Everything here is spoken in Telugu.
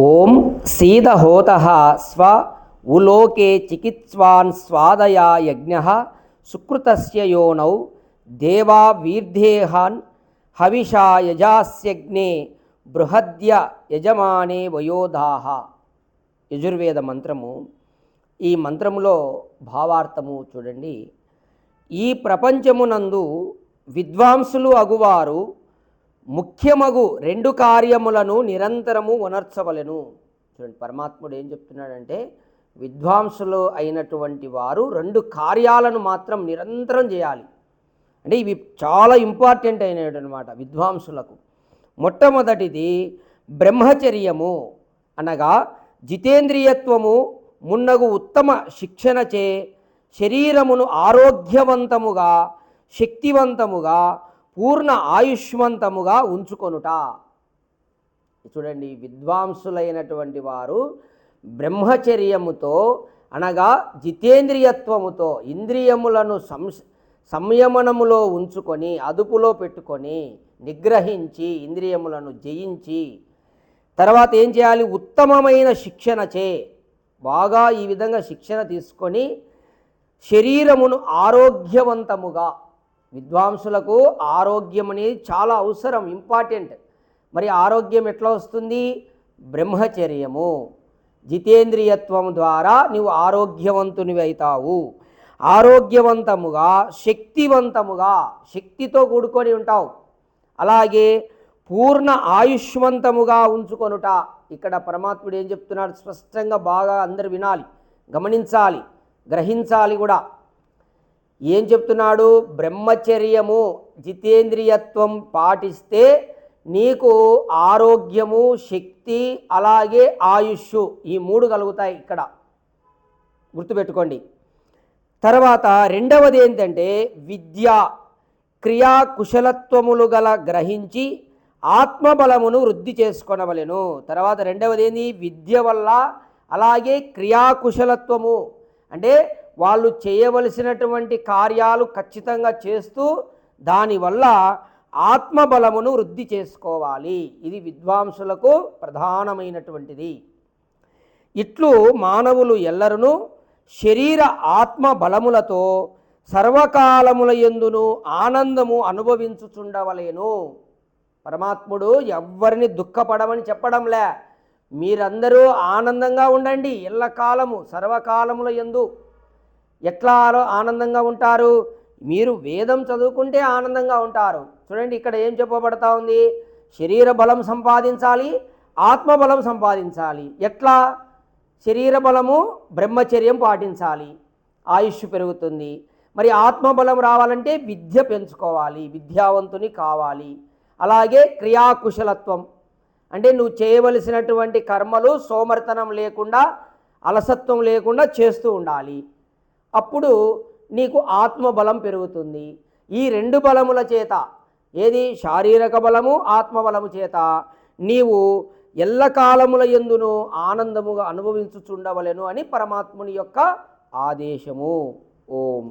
ఓం సీదహోత స్వ ఉలోకే చికిత్స్వాన్ స్వాదయా యజ్ఞ సుకృతస్య యోనౌ దేవా వీర్ధేహాన్ హవిషా యజాస్యగ్నే బృహద్య యజమానే వయోధాహ యజుర్వేద మంత్రము. ఈ మంత్రములో భావార్థము చూడండి. ఈ ప్రపంచమునందు విద్వాంసులు అగువారు ముఖ్యమగు రెండు కార్యములను నిరంతరము ఉనర్చవలను చూడండి పరమాత్ముడు ఏం చెప్తున్నాడంటే విద్వాంసులు అయినటువంటి వారు రెండు కార్యాలను మాత్రం నిరంతరం చేయాలి. అంటే ఇవి చాలా ఇంపార్టెంట్ అయినటువంటి అనమాట విద్వాంసులకు. మొట్టమొదటిది బ్రహ్మచర్యము అనగా జితేంద్రియత్వము మున్నగు ఉత్తమ శిక్షణచే శరీరమును ఆరోగ్యవంతముగా శక్తివంతముగా పూర్ణ ఆయుష్మంతముగా ఉంచుకొనుట. చూడండి విద్వాంసులైనటువంటి వారు బ్రహ్మచర్యముతో అనగా జితేంద్రియత్వముతో ఇంద్రియములను సంస్ సంయమనములో ఉంచుకొని అదుపులో పెట్టుకొని నిగ్రహించి ఇంద్రియములను జయించి తర్వాత ఏం చేయాలి? ఉత్తమమైన శిక్షణచే బాగా ఈ విధంగా శిక్షణ తీసుకొని శరీరమును ఆరోగ్యవంతముగా విద్వాంసులకు ఆరోగ్యం అనేది చాలా అవసరం ఇంపార్టెంట్. మరి ఆరోగ్యం ఎట్లా వస్తుంది? బ్రహ్మచర్యము. జితేంద్రియత్వం ద్వారా నువ్వు ఆరోగ్యవంతునివి అవుతావు ఆరోగ్యవంతముగా శక్తివంతముగా శక్తితో కూడుకొని ఉంటావు. అలాగే పూర్ణ ఆయుష్మంతముగా ఉంచుకొనుట. ఇక్కడ పరమాత్ముడు ఏం చెప్తున్నాడు? స్పష్టంగా బాగా అందరు వినాలి గమనించాలి గ్రహించాలి కూడా. ఏం చెప్తున్నాడు? బ్రహ్మచర్యము జితేంద్రియత్వం పాటిస్తే నీకు ఆరోగ్యము శక్తి అలాగే ఆయుష్ ఈ మూడు కలుగుతాయి ఇక్కడ. గుర్తుపెట్టుకోండి. తర్వాత రెండవది ఏంటంటే విద్య. క్రియా కుశలత్వములు గల గ్రహించి ఆత్మబలమును వృద్ధి చేసుకొనవలెను. తర్వాత రెండవది ఏంది? విద్య వల్ల అలాగే క్రియాకుశలత్వము అంటే వాళ్ళు చేయవలసినటువంటి కార్యాలు ఖచ్చితంగా చేస్తూ దానివల్ల ఆత్మబలమును వృద్ధి చేసుకోవాలి. ఇది విద్వాంసులకు ప్రధానమైనటువంటిది. ఇట్లు మానవులు ఎల్లరును శరీర ఆత్మ బలములతో సర్వకాలముల ఎందును ఆనందము అనుభవించుచుండవలేను. పరమాత్ముడు ఎవ్వరిని దుఃఖపడమని చెప్పడంలే. మీరందరూ ఆనందంగా ఉండండి. ఎల్లకాలము సర్వకాలముల ఎందు ఎట్లా ఆనందంగా ఉంటారు. మీరు వేదం చదువుకుంటే ఆనందంగా ఉంటారు. చూడండి ఇక్కడ ఏం చెప్పబడతా ఉంది? శరీర బలం సంపాదించాలి ఆత్మబలం సంపాదించాలి. ఎట్లా? శరీర బలము బ్రహ్మచర్యం పాటించాలి. ఆయుష్ పెరుగుతుంది. మరి ఆత్మబలం రావాలంటే విద్య పెంచుకోవాలి విద్యావంతుని కావాలి. అలాగే క్రియాకుశలత్వం. అంటే నువ్వు చేయవలసినటువంటి కర్మలు సోమర్తనం లేకుండా అలసత్వం లేకుండా చేస్తూ ఉండాలి. అప్పుడు నీకు ఆత్మబలం పెరుగుతుంది. ఈ రెండు బలముల చేత ఏది? శారీరక బలము ఆత్మబలము చేత నీవు ఎల్లకాలముల ఎందును ఆనందముగా అనుభవించుచుండవలెను అని పరమాత్ముని యొక్క ఆదేశము. ఓం.